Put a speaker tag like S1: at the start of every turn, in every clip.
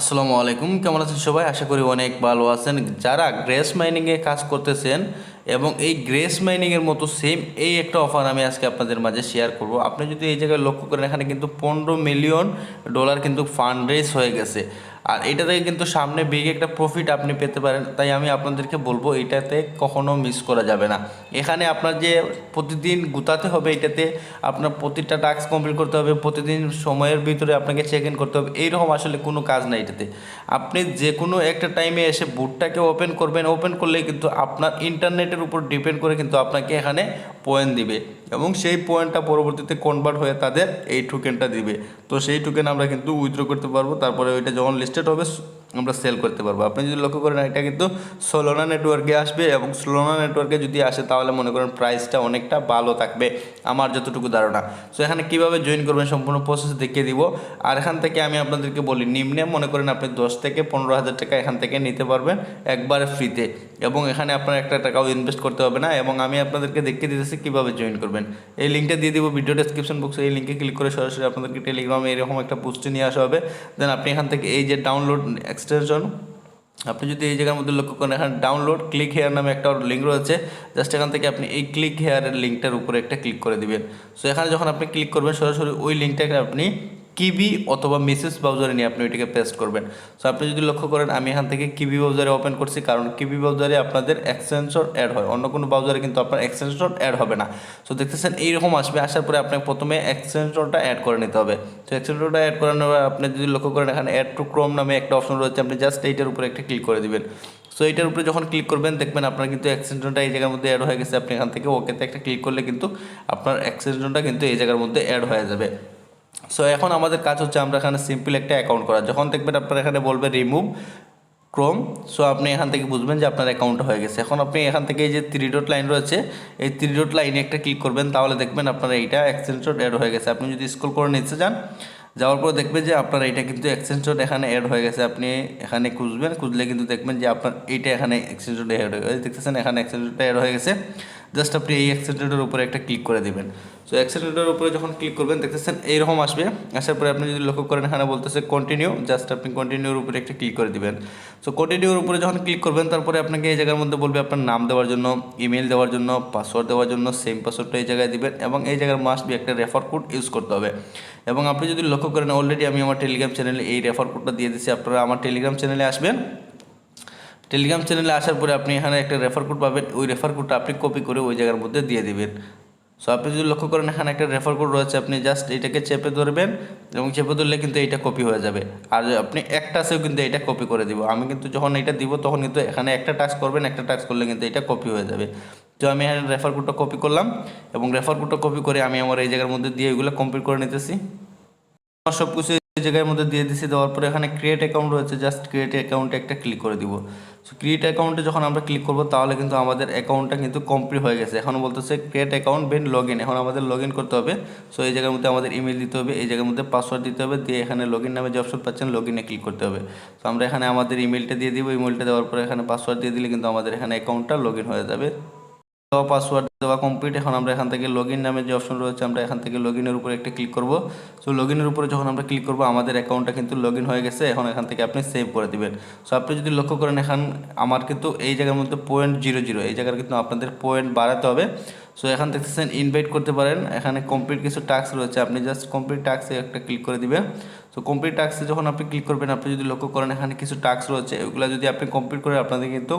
S1: আসসালামু আলাইকুম, কেমন আছেন সবাই? আশা করি অনেক ভালো আছেন। যারা গ্রেস মাইনিংয়ে কাজ করতেছেন এবং এই গ্রেস মাইনিংয়ের মতো সেম এই একটা অফার আমি আজকে আপনাদের মাঝে শেয়ার করব। আপনি যদি এই জায়গায় লক্ষ্য করেন, এখানে কিন্তু পনেরো মিলিয়ন ডলার কিন্তু ফান্ড রেজ হয়ে গেছে। আর এটা থেকে কিন্তু সামনে বিগ একটা প্রফিট আপনি পেতে পারেন। তাই আমি আপনাদেরকে বলব, এটাতে কখনো মিস করা যাবে না। এখানে আপনার যে প্রতিদিন গুতাতে হবে, এটাতে আপনার প্রতিটা টাস্ক কমপ্লিট করতে হবে, প্রতিদিন সময়ের ভিতরে আপনাকে চেক ইন করতে হবে। এইরকম আসলে কোনো কাজ নাই এটাতে। আপনি যে কোনো একটা টাইমে এসে বুটটাকে ওপেন করবেন ওপেন করলে কিন্তু আপনার ইন্টারনেটের উপর ডিপেন্ড করে কিন্তু আপনাকে এখানে পয়েন্ট দিবে। এবং সেই পয়েন্টটা পরবর্তীতে কনভার্ট হয়ে তাদের এই টোকেনটা দিবে। তো সেই টোকেন আমরা কিন্তু উইথড্র করতে পারব। তারপরে ওইটা যখন লিস্টেড হবে আমরা সেল করতে পারব। আপনি যদি লক্ষ্য করেন, এটা কিন্তু সোলোনা নেটওয়ার্কে আসবে এবং সোলোনা নেটওয়ার্কে যদি আসে, তাহলে মনে করেন প্রাইসটা অনেকটা ভালো থাকবে আমার যতটুকু ধারণা। সো এখানে কীভাবে জয়েন করবেন সম্পূর্ণ প্রসেস দেখিয়ে দিব। আর এখান থেকে আমি আপনাদেরকে বলি, নিম্নে মনে করেন আপনি দশ থেকে পনেরো হাজার টাকা এখান থেকে নিতে পারবেন একবারে ফ্রিতে এবং এখানে আপনার একটা টাকাও ইনভেস্ট করতে হবে না এবং আমি আপনাদেরকে দেখিয়ে দিতেছি কীভাবে জয়েন করবেন। এই লিঙ্কটা দিয়ে দিব ভিডিও ডেসক্রিপশন বক্সে এই লিঙ্কে ক্লিক করে সরাসরি আপনাদেরকে টেলিগ্রামে এরকম একটা পোস্টে নিয়ে আসা হবে। দেন আপনি এখান থেকে এই যে ডাউনলোড এক্সটেনশন আপনি যদি এই জায়গার মধ্যে লক্ষ্য করেন, এখানে ডাউনলোড ক্লিক হেয়ার নামে একটা লিঙ্ক রয়েছে। জাস্ট এখান থেকে আপনি এই ক্লিক হেয়ারের লিঙ্কটার উপরে একটা ক্লিক করে দিবেন। সো এখানে যখন আপনি ক্লিক করবেন, সরাসরি ওই লিঙ্কটাকে আপনি কিবি অথবা মেসেজ ব্রাউজারে নিয়ে আপনি ওইটাকে পেস্ট করবেন। সো আপনি যদি লক্ষ্য করেন, আমি এখান থেকে কিবি ব্রাউজারে ওপেন করছি, কারণ কিবি ব্রাউজারে আপনাদের এক্সটেনশন অ্যাড হয়। অন্য কোনো ব্রাউজারে কিন্তু আপনার এক্সটেনশন অ্যাড হবে না। সো দেখতেছেন, এইরকম আসবে। আসার পরে আপনাকে প্রথমে এক্সটেনশনটা অ্যাড করে নিতে হবে। তো এক্সটেনশনটা অ্যাড করানোর আপনি যদি লক্ষ্য করেন, এখানে অ্যাড টু ক্রোম নামে একটা অপশন রয়েছে। আপনি জাস্ট এইটার উপরে একটা ক্লিক করে দিবেন। সো এইটার উপরে যখন ক্লিক করবেন, দেখবেন আপনার কিন্তু এক্সটেনশনটা এই জায়গার মধ্যে অ্যাড হয়ে গেছে। আপনি এখান থেকে ওকেতে একটা ক্লিক করলে কিন্তু আপনার এক্সটেনশনটা কিন্তু এই জায়গার মধ্যে অ্যাড হয়ে যাবে। সো এখন আমাদের কাজ হচ্ছে আমরা এখানে সিম্পল একটা অ্যাকাউন্ট করা। যখন দেখবেন আপনার এখানে বলবে রিমুভ ক্রোম সো আপনি এখান থেকে বুঝবেন যে আপনার অ্যাকাউন্টটা হয়ে গেছে। এখন আপনি এখান থেকে এই যে থ্রি ডট লাইন রয়েছে, এই থ্রি ডট লাইনে একটা ক্লিক করবেন, তাহলে দেখবেন আপনার এইটা এক্সটেনশন অ্যাড হয়ে গেছে। আপনি যদি স্ক্রল করে নিচে যান যাওয়ার পর দেখবেন যে আপনার এইটা কিন্তু এক্সটেনশন এখানে অ্যাড হয়ে গেছে। আপনি এখানে খুঁজবেন, খুঁজলে কিন্তু দেখবেন যে আপনার এইটা এখানে এক্সটেনশন অ্যাড হয়ে গেছে। দেখতেছেন, এখানে এক্সটেনশনটা অ্যাড হয়ে গেছে। জাস্ট আপনি এই এক্সটেনশনের উপরে একটা ক্লিক করে দেবেন। সো এক্সটেনশনের উপরে যখন ক্লিক করবেন, দেখতেছেন এইরকম আসবে। আসার পরে আপনি যদি লক্ষ্য করেন, এখানে বলতেছে কন্টিনিউ জাস্ট আপনি কন্টিনিউর উপরে একটা ক্লিক করে দিবেন। সো কন্টিনিউর উপরে যখন ক্লিক করবেন, তারপরে আপনাকে এই জায়গার মধ্যে বলবে আপনার নাম দেওয়ার জন্য ইমেল দেওয়ার জন্য পাসওয়ার্ড দেওয়ার জন্য সেম পাসওয়ার্ডটা এই জায়গায় দেবেন এবং এই জায়গার মাস্ট বি একটা রেফার কোড ইউজ করতে হবে। এবং আপনি যদি লক্ষ্য করেন অলরেডি আমি আমার টেলিগ্রাম চ্যানেলে এই রেফার কোডটা দিয়ে দিচ্ছি আপনারা আমার টেলিগ্রাম চ্যানেলে আসবেন। টেলিগ্রাম চ্যানেলে আসার পরে আপনি এখানে একটা রেফার কোড পাবেন। ওই রেফার কোডটা আপনি কপি করে ওই জায়গার মধ্যে দিয়ে দেবেন। সো আপনি যদি লক্ষ্য করেন, এখানে একটা রেফার কোড রয়েছে। আপনি জাস্ট এটাকে চেপে ধরবেন এবং চেপে ধরলে কিন্তু এইটা কপি হয়ে যাবে। আর আপনি একটা সেও কিন্তু এটা কপি করে দিব। আমি কিন্তু যখন এটা দিব তখন কিন্তু এখানে একটা টাস্ক করবেন, একটা টাস্ক করলে কিন্তু এটা কপি হয়ে যাবে। তো আমি এখানে রেফার কোডটা কপি করলাম এবং রেফার কোডটা কপি করে আমি আমার এই জায়গার মধ্যে দিয়ে এগুলো কমপ্লিট করে নিতেছি। আমার সব কিছু এই জায়গার মধ্যে দিয়ে দিছি। দেওয়ার পরে এখানে ক্রিয়েট অ্যাকাউন্ট রয়েছে। জাস্ট ক্রিয়েট অ্যাকাউন্টে একটা ক্লিক করে দিব। সো ক্রিয়েট অ্যাকাউন্টে যখন আমরা ক্লিক করব, তাহলে কিন্তু আমাদের অ্যাকাউন্টটা কিন্তু কমপ্লিট হয়ে গেছে। এখন বলতেছে ক্রিয়েট অ্যাকাউন্ট বেন লগ ইন এখন আমাদের লগ ইন করতে হবে। সো এই জায়গার মধ্যে আমাদের ইমেল দিতে হবে, এই জায়গার মধ্যে পাসওয়ার্ড দিতে হবে। দিয়ে এখানে লগ ইন নামে যে অপশন পাচ্ছেন লগ ইনে ক্লিক করতে হবে। তো আমরা এখানে আমাদের ইমেলটা দিয়ে দিব। ইমেলটা দেওয়ার পরে এখানে পাসওয়ার্ড দিয়ে দিলে কিন্তু আমাদের এখানে অ্যাকাউন্টটা লগ ইন হয়ে যাবে। দেওয়া পাসওয়ার্ড দেওয়া কমপ্লিট এখন আমরা এখান থেকে লগ ইন নামে যে অপশন রয়েছে, আমরা এখান থেকে লগ ইনের উপরে একটা ক্লিক করব। সো লগ ইনের উপরে যখন আমরা ক্লিক করব, আমাদের অ্যাকাউন্টটা কিন্তু লগ ইন হয়ে গেছে, এখন এখান থেকে আপনি সেভ করে দিবেন। সো আপনি যদি লক্ষ্য করেন, এখন আমার কিন্তু এই জায়গার মধ্যে পয়েন্ট জিরো জিরো এই জায়গার কিন্তু আপনাদের পয়েন্ট বাড়াতে হবে। সো এখান দেখতেছেন ইনভাইট করতে পারেন, এখানে কমপ্লিট কিছু টাস্ক রয়েছে, আপনি জাস্ট কমপ্লিট টাস্কে একটা ক্লিক করে দিবেন। সো কমপ্লিট টাস্কে যখন আপনি ক্লিক করবেন, আপনি যদি লক্ষ্য করেন, এখানে কিছু টাস্ক রয়েছে, ওগুলো যদি আপনি কমপ্লিট করে, আপনাদের কিন্তু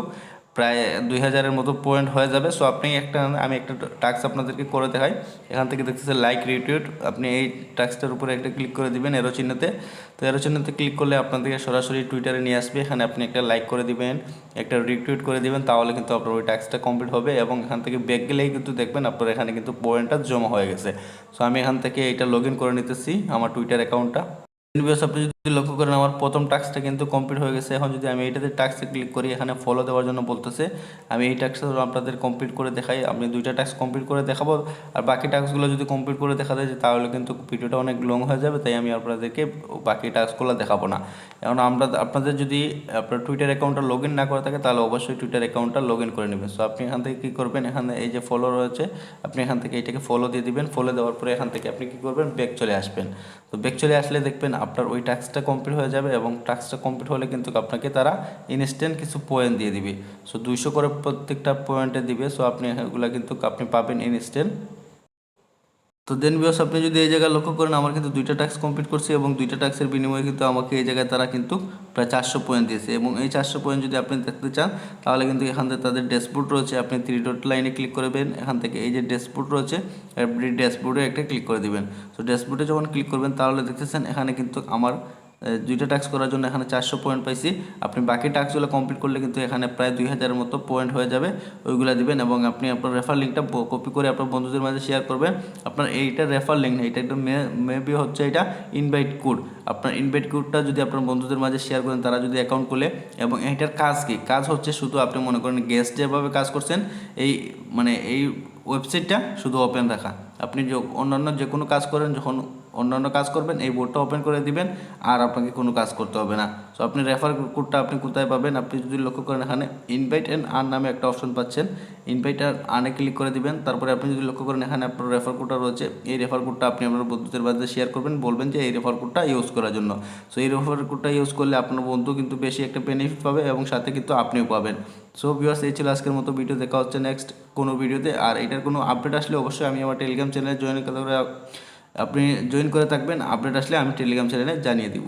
S1: প্রায় দুই হাজারের মতো পয়েন্ট হয়ে যাবে। সো আপনি একটা, আমি একটা টাস্ক আপনাদেরকে করে দেখাই। এখান থেকে দেখতেছে লাইক রিটুইট আপনি এই টাস্কটার উপরে একটা ক্লিক করে দিবেন এরো চিহ্নতে। তো এরো চিহ্নতে ক্লিক করলে আপনাদেরকে সরাসরি টুইটারে নিয়ে আসবে। এখানে আপনি একটা লাইক করে দিবেন, একটা রিটুইট করে দিবেন, তাহলে কিন্তু আপনার ওই টাস্কটা কমপ্লিট হবে এবং এখান থেকে ব্যাক গেলেই কিন্তু দেখবেন আপনার এখানে কিন্তু পয়েন্টটা জমা হয়ে গেছে। সো আমি এখান থেকে এটা লগ করে নিতেছি আমার টুইটার অ্যাকাউন্টটা আপনি লক্ষ্য করেন, আমার প্রথম টাস্কটা কিন্তু কমপ্লিট হয়ে গেছে। এখন যদি আমি এটাতে টাস্কে ক্লিক করি, এখানে ফলো দেওয়ার জন্য বলতেছে, আমি এই টাস্কটা আপনাদের কমপ্লিট করে দেখাই। আমি দুইটা টাস্ক কমপ্লিট করে দেখাবো, আর বাকি টাস্কগুলো যদি কমপ্লিট করে দেখা যায় তাহলে কিন্তু ভিডিওটা অনেক লং হয়ে যাবে, তাই আমি আপনাদেরকে বাকি টাস্কগুলো দেখাবো না। এখন আমরা, আপনাদের যদি আপনার টুইটার অ্যাকাউন্টটা লগ না করে থাকে, তাহলে অবশ্যই টুইটার অ্যাকাউন্টটা লগ করে নেবেন। সো আপনি এখান থেকে কী করবেন? এখানে এই যে ফলো রয়েছে, আপনি এখান থেকে এটাকে ফলো দিয়ে দিবেন। ফলো দেওয়ার পরে এখান থেকে আপনি কী করবেন? ব্যাক চলে আসবেন। তো ব্যাক চলে আসলে দেখবেন, আপনার ওই টাস্কটা টাস্কটা কমপ্লিট হয়ে যাবে এবং টাস্কটা কমপ্লিট হলে কিন্তু আপনাকে তারা ইনস্ট্যান্ট কিছু পয়েন্ট দিয়ে দিবে। সো দুইশো করে প্রত্যেকটা পয়েন্টে দিবে। সো আপনি এগুলা কিন্তু আপনি পাবেন ইনস্ট্যান্ট তো দেন বিয়স আপনি যদি এই জায়গায় লক্ষ্য করেন, আমার কিন্তু দুইটা টাস্ক কমপ্লিট করছি এবং দুইটা টাস্কের বিনিময়ে কিন্তু আমাকে এই জায়গায় তারা কিন্তু প্রায় চারশো পয়েন্ট দিয়েছে। এবং এই চারশো পয়েন্ট যদি আপনি দেখতে চান, তাহলে কিন্তু এখান থেকে তাদের ড্যাশবোর্ড রয়েছে। আপনি থ্রি ডট লাইনে ক্লিক করবেন এখান থেকে এই যে ড্যাশবোর্ড রয়েছে এভরি ড্যাশবোর্ডে একটা ক্লিক করে দিবেন। তো ড্যাশবোর্ডে যখন ক্লিক করবেন, তাহলে দেখতেছেন এখানে কিন্তু আমার দুইটা টাস্ক করার জন্য এখানে চারশো পয়েন্ট পাইছি। আপনি বাকি টাস্কগুলো কমপ্লিট করলে কিন্তু এখানে প্রায় দুই হাজারের মতো পয়েন্ট হয়ে যাবে। ওইগুলো দিবেন এবং আপনি আপনার রেফার লিঙ্কটা কপি করে আপনার বন্ধুদের মাঝে শেয়ার করবেন। আপনার এইটা রেফার লিঙ্ক না এটা একটু মেবি হচ্ছে এটা ইনভাইট কোড আপনার ইনভাইট কোডটা যদি আপনার বন্ধুদের মাঝে শেয়ার করেন, তারা যদি অ্যাকাউন্ট খুলে এবং এইটার কাজ কি? কাজ হচ্ছে শুধু আপনি মনে করেন গেস্ট যেভাবে কাজ করছেন, এই মানে এই ওয়েবসাইটটা শুধু ওপেন রাখা। আপনি অন্যান্য যে কোনো কাজ করেন, যখন অন্যান্য কাজ করবেন, এই বোর্ডটা ওপেন করে দিবেন, আর আপনাকে কোনো কাজ করতে হবে না। সো আপনি রেফার কোডটা আপনি কোথায় পাবেন, আপনি যদি লক্ষ্য করেন, এখানে ইনভাইট অ্যান্ড আর্ন নামে একটা অপশন পাচ্ছেন। ইনভাইট আর আর্নে ক্লিক করে দিবেন, তারপরে আপনি যদি লক্ষ্য করেন, এখানে আপনার রেফার কোডটা রয়েছে, এই রেফার কোডটা আপনি আপনার বন্ধুদের মাঝে শেয়ার করবেন, বলবেন যে এই রেফার কোডটা ইউজ করার জন্য। সো এই রেফার কোডটা ইউজ করলে আপনার বন্ধু কিন্তু বেশি একটা বেনিফিট পাবে এবং সাথে কিন্তু আপনিও পাবেন। সো ভিউয়ার্স এই ছিল আজকের মতো ভিডিও দেখা হচ্ছে নেক্সট কোনো ভিডিওতে আর এটার কোনো আপডেট আসলে অবশ্যই আমি আমার টেলিগ্রাম চ্যানেলে জয়েন করে আপনি জয়েন করে থাকবেন, আপডেট আসলে আমি টেলিগ্রাম চ্যানেলে জানিয়ে দিব।